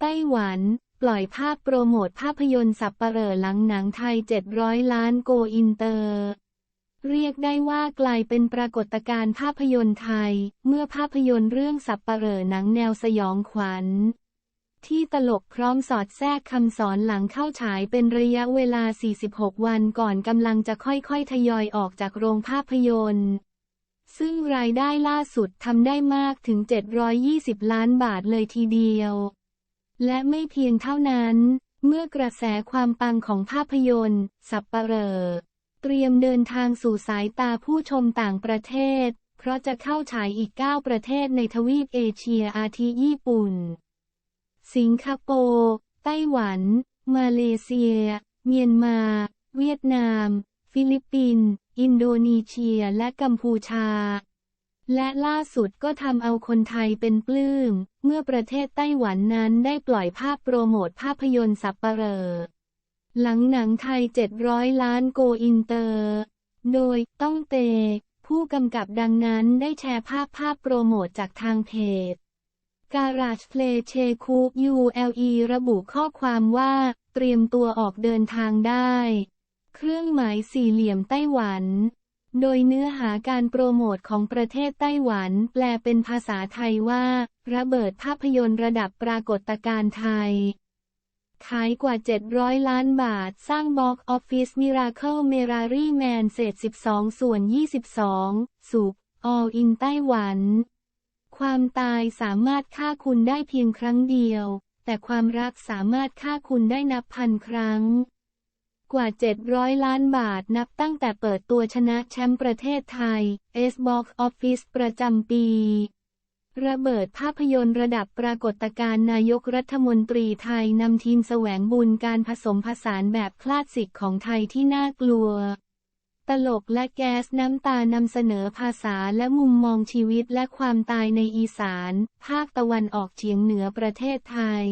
ไต้หวัน ปล่อยภาพโปรโมทภาพยนตร์สับปะเหร่อหลังหนังไทย 700 ล้านโกอินเตอร์ เรียกได้ว่ากลายเป็นปรากฏการณ์ภาพยนตร์ไทย เมื่อภาพยนตร์เรื่องสับปะเหร่อหนังแนวสยองขวัญ ที่ตลกพร้อมสอดแทรกคำสอนหลังเข้าฉายเป็นระยะเวลา 46 วันก่อนกำลังจะค่อยๆ ทยอยออกจากโรงภาพยนตร์ซึ่งรายได้ล่าสุดทำได้มากถึง 720 ล้านบาทเลยทีเดียว และไม่เพียงเท่านั้น เมื่อกระแสความปังของภาพยนตร์ สับปะเหร่อเตรียมเดินทางสู่สายตาผู้ชมต่างประเทศ เพราะจะเข้าฉายอีก 9 ประเทศในทวีปเอเชียอาทิญี่ปุ่น สิงคโปร์ไต้หวัน มาเลเซีย เมียนมา เวียดนาม ฟิลิปปินส์อินโดนีเซียและกัมพูชา และล่าสุดก็ทำเอาคนไทยเป็นปลื้ม เมื่อประเทศไต้หวันนั้นได้ปล่อยภาพโปรโมทภาพยนตร์สับปะเหร่อหลังหนังไทย 700 ล้านโกอินเตอร์ โดยต้องเต ผู้กำกับดังนั้นได้แชร์ภาพภาพโปรโมทจากทางเพจ Garage Play เชคูก ULE ระบุข้อความว่า เตรียมตัวออกเดินทางได้ เครื่องหมายสี่เหลี่ยมไต้หวัน โดยเนื้อหาการโปรโมทของประเทศไต้หวัน แปลเป็นภาษาไทยว่า ระเบิดภาพยนตร์ระดับปรากฏการณ์ไทย ขายกว่า 700 ล้านบาท สร้างบ็อกออฟฟิศมิราเคิลเมรารีแมนเศษ 12 ส่วน 22 สุก All in ไต้หวัน ความตายสามารถฆ่าคุณได้เพียงครั้งเดียว แต่ความรักสามารถฆ่าคุณได้นับพันครั้ง กว่า 700 ล้านบาทนับตั้งแต่เปิดตัวชนะแชมป์ประเทศไทย S Box Office ประจำปี ระเบิดภาพยนตร์ระดับปรากฏการณ์นายกรัฐมนตรีไทยนำทีมแสวงบุญการผสมผสานแบบคลาสสิกของไทยที่น่ากลัว ตลกและแก๊สน้ำตานำเสนอภาษาและมุมมองชีวิตและความตายในอีสาน ภาคตะวันออกเฉียงเหนือประเทศไทย